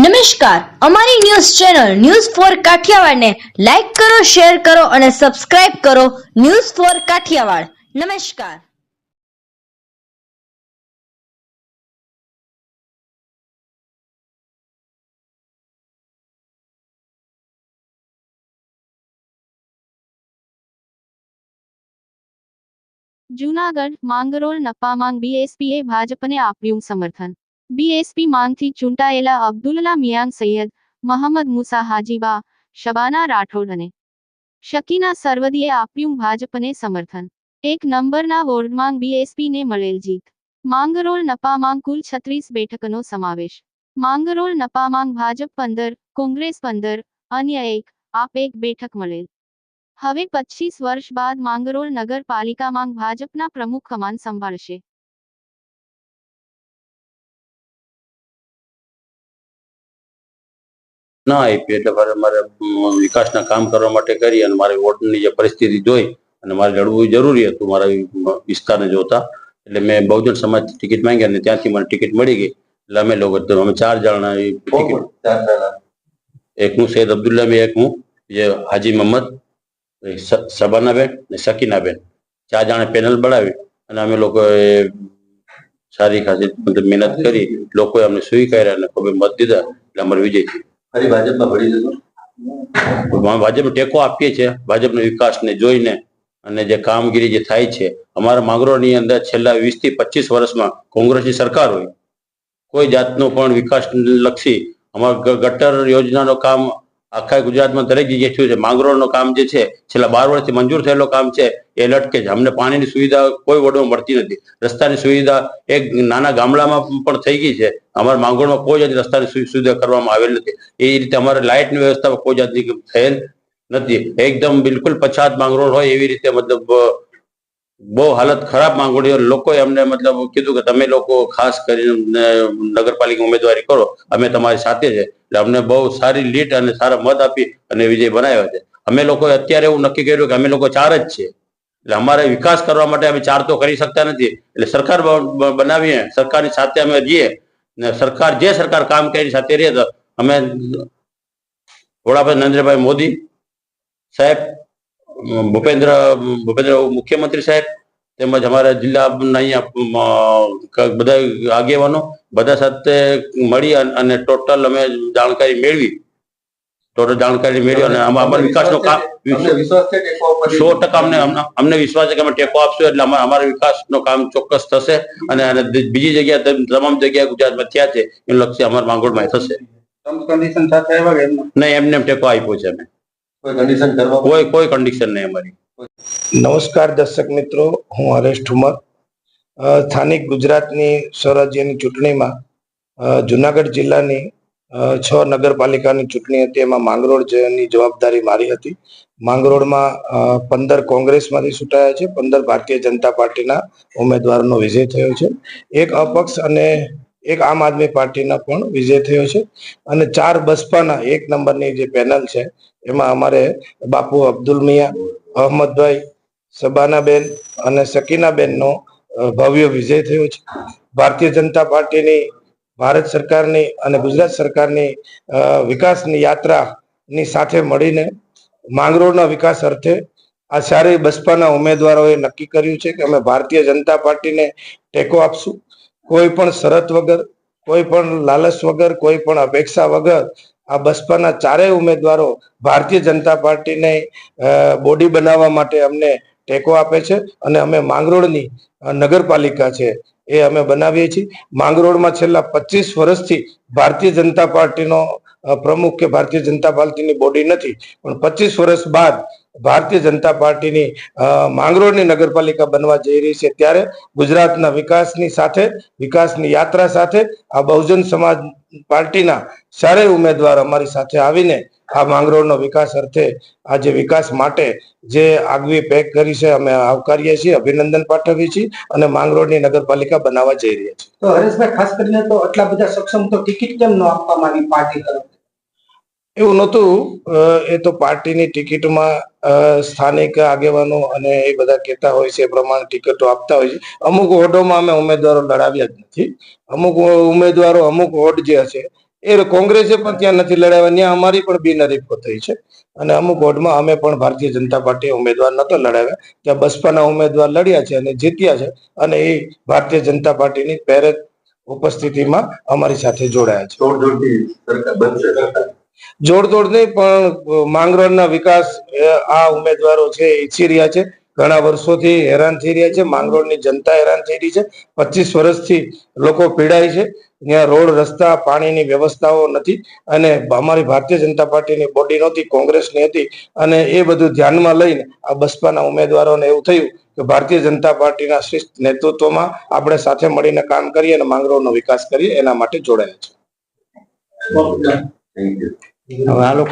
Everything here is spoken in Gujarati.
નમસ્કાર. અમારી ન્યૂઝ ચેનલ ન્યૂઝ ફોર કાઠિયાવાડને લાઈક કરો, શેર કરો અને સબસ્ક્રાઇબ કરો ન્યૂઝ ફોર કાઠિયાવાડ. નમસ્કાર. જૂનાગઢ માંગરોળ નપામાંગ બીએસપીએ ભાજપને આપ્યું સમર્થન. બીએસપી માંથી ચૂંટાયેલા અબ્દુલ્લા મિયાંગ સૈયદ મહંમદ મુસા હાજીબા, શબાના રાઠોડ અને શકીના સરવદીએ આપ્યું ભાજપને સમર્થન. એક નંબરના વોર્ડમાં બીએસપીને મળેલ જીત. માંગરોળ નપામાંગ કુલ છત્રીસ બેઠકનો સમાવેશ. માંગરોળ નપામાંગ ભાજપ પંદર, કોંગ્રેસ પંદર, અન્ય એક, આપ એક બેઠક મળેલ. હવે પચીસ વર્ષ બાદ માંગરોળ નગરપાલિકામાં ભાજપના પ્રમુખ કમાન સંભાળશે. ના આપી એટલે મારે મારે વિકાસના કામ કરવા માટે કરી અને મારી વોટની જે પરિસ્થિતિ જોઈ અને મારે લડવું જરૂરી હતું મારા વિસ્તારને જોતા. એટલે મેં બહુજન સમાજ ટિકિટ માંગી અને ત્યાંથી મને ટિકિટ મળી ગઈ. એટલે અમે લોકો અમે ચાર જણા? એક હું સૈયદ અબ્દુલ્લા બે એક હું જે હાજી મોહમ્મદ એક બેન સબાનાબેન ને સકીનાબેન. ચાર જણા પેનલ બનાવી અને અમે લોકોએ સારી ખાસી મતલબ મહેનત કરી. લોકોએ અમને સ્વીકાર્યા અને ખૂબ મત દીધા. એટલે અમારે વિજય થયો. ફરી ભાજપમાં ભળી જશો? ભાજપને ટેકો આપીએ છીએ, ભાજપના વિકાસને જોઈને અને જે કામગીરી જે થાય છે, અમારા માંગરોળની અંદર છેલ્લા વીસથી પચીસ વર્ષમાં કોંગ્રેસની સરકાર હોય, કોઈ જાતનો પણ વિકાસ લક્ષી અમારા ગટર યોજનાનો કામ આખા ગુજરાતમાં દરેક જગ્યાએ થયું છે. માંગરોળનું કામ જે છે, છેલ્લા બાર વર્ષથી મંજૂર થયેલો કામ છે, એ લટકે છે. અમને પાણીની સુવિધા કોઈ વડમાં મળતી નથી. રસ્તાની સુવિધા એક નાના ગામડામાં પણ થઈ ગઈ છે. અમારા માંગરોળમાં કોઈ જાતની રસ્તાની સુવિધા કરવામાં આવેલ નથી. એ રીતે અમારે લાઇટની વ્યવસ્થા કોઈ જાતની થયેલ નથી. એકદમ બિલકુલ પછાત માંગરોળ હોય એવી રીતે મતલબ બહુ હાલત ખરાબ માંગરોળી લોકોએ અમને મતલબ કીધું કે તમે લોકો ખાસ કરીને નગરપાલિકા ઉમેદવારી કરો. અમે તમારી સાથે છે. એટલે અમને બહુ સારી લીટ અને સારા મત આપી અને વિજય બનાવ્યો છે. અમે લોકોએ અત્યારે એવું નક્કી કર્યું કે અમે લોકો ચાર જ છે એટલે અમારે વિકાસ કરવા માટે અમે ચાર તો કરી શકતા નથી. એટલે સરકાર બનાવીએ, સરકારની સાથે અમે રહીએ. ને સરકાર, જે સરકાર કામ કરી સાથે રહીએ તો અમે વડાપ્રધાન નરેન્દ્રભાઈ મોદી સાહેબ ભૂપેન્દ્ર ભૂપેન્દ્ર મુખ્યમંત્રી સાહેબ તેમજ અમારા જિલ્લાના અહીંયા બધા આગેવાનો બધા સાથે મળી અને ટોટલ અમે જાણકારી મેળવી. ટોટલ જાણકારી મેળવી અને અમારા વિકાસનો કામ સો ટકા અમને અમને- વિશ્વાસ છે કે અમે ટેકો આપશું એટલે અમારા અમારા વિકાસનું કામ ચોક્કસ થશે અને બીજી જગ્યા તમામ જગ્યાએ ગુજરાતમાં થયા છે એનું લક્ષ્ય અમારા માંગોળમાં થશે? નહીં એમને એમ ટેકો આપ્યો છે અમે. કોઈ કન્ડિશન કોઈ કોઈ કન્ડિશન નહીં અમારી. નમસ્કાર દર્શક મિત્રો હું હરેશ ઠુમર. અ, સ્થાનિક ગુજરાતની સ્વરાજ્યની ચૂંટણીમાં જુનાગઢ જિલ્લાની છ નગરપાલિકાની ચૂંટણી હતી. એમાં માંગરોળ જેની જવાબદારી મારી હતી. માંગરોળમાં પંદર કોંગ્રેસમાંથી ચૂંટાયા છે. પંદર ભારતીય જનતા પાર્ટીના ઉમેદવારોનો વિજય થયો છે. એક અપક્ષ અને એક આમ આદમી પાર્ટીના પણ વિજય થયો છે. અને ચાર બસપાના એક નંબરની જે પેનલ છે, એમાં અમારે બાપુ અબ્દુલ મિયા, અહમદભાઈ, સબાનાબેન અને સકીનાબેનનો ભવ્ય વિજય થયો છે. ભારતીય જનતા પાર્ટીની, ભારત સરકારની અને ગુજરાત સરકારની વિકાસની યાત્રાની સાથે મળીને માંગરોળના વિકાસ અર્થે આ ચારેય બસપાના ઉમેદવારોએ નક્કી કર્યું છે કે અમે ભારતીય જનતા પાર્ટીને ટેકો આપશું. કોઈ પણ શરત વગર, કોઈ પણ લાલચ વગર, કોઈ પણ અપેક્ષા વગર આ બસપાના ચારેય ઉમેદવારો ભારતીય જનતા પાર્ટીને બોડી બનાવવા માટે અમને ટેકો આપે છે અને અમે માંગરોળની નગરપાલિકા છે એ અમે બનાવીએ છીએ. માંગરોળમાં છેલ્લા પચીસ વર્ષથી ભારતીય જનતા પાર્ટીનો પ્રમુખ કે ભારતીય જનતા પાર્ટીની બોડી નથી. પણ પચીસ વર્ષ બાદ ભારતીય જનતા પાર્ટીની માંગરોળની નગરપાલિકા બનવા જઈ રહી છે ત્યારે ગુજરાતના વિકાસની સાથે, વિકાસની યાત્રા સાથે, આ બહુજન સમાજ પાર્ટીના ચારેય ઉમેદવાર અમારી સાથે આવીને આ માંગરોળનો વિકાસ અર્થે આજે વિકાસ માટે જે આગવી પેક કરી છે, અમે આવકારીએ છીએ, અભિનંદન પાઠવીએ છીએ અને માંગરોળની નગરપાલિકા બનાવવા જઈ રહ્યા છીએ તો હરેશભાઈ, ખાસ કરીને તો આટલા બધા સક્ષમ તો ટિકિટ કેમ ન આપવામાં આવી પાર્ટી તરફથી? એવું નહોતું. એ તો પાર્ટીની ટિકિટમાં સ્થાનિક આગેવાનો અને એ બધા કહેતા હોય છે એ પ્રમાણે ટિકિટો આપતા હોય છે. અમુક વોર્ડોમાં અમે ઉમેદવારો લડાવ્યા જ નથી. અમુક ઉમેદવારો અમુક વોર્ડ જે હશે, એ કોંગ્રેસે પણ ત્યાં નથી લડાવ્યા. ત્યાં અમારી પણ બિનહરીફો થઈ છે. અને અમુક વોર્ડમાં અમે પણ ભારતીય જનતા પાર્ટી ઉમેદવાર નતો લડાવ્યા. ત્યાં બસપાના ઉમેદવાર લડ્યા છે અને જીત્યા છે અને એ ભારતીય જનતા પાર્ટીની પહેરે ઉપસ્થિતિમાં અમારી સાથે જોડાયા છે. જોડ જોડતોડ નહીં, પણ માંગરોળના વિકાસ આ ઉમેદવારો છે ઈચ્છી રહ્યા છે. ઘણા વર્ષોથી હેરાન થઈ રહ્યા છે. માંગરોળની જનતા હેરાન થઈ રહી છે. પચીસ વર્ષથી લોકો પીડાય છે. ત્યાં રોડ, રસ્તા, પાણીની વ્યવસ્થાઓ નથી અને અમારી ભારતીય જનતા પાર્ટીની બોડી નહોતી, કોંગ્રેસની હતી અને એ બધું ધ્યાનમાં લઈને આ બસપાના ઉમેદવારોને એવું થયું કે ભારતીય જનતા પાર્ટીના શ્રેષ્ઠ નેતૃત્વમાં આપણે સાથે મળીને કામ કરીએ અને માંગરોળનો વિકાસ કરીએ, એના માટે જોડાયા છે. હવે આ લોકો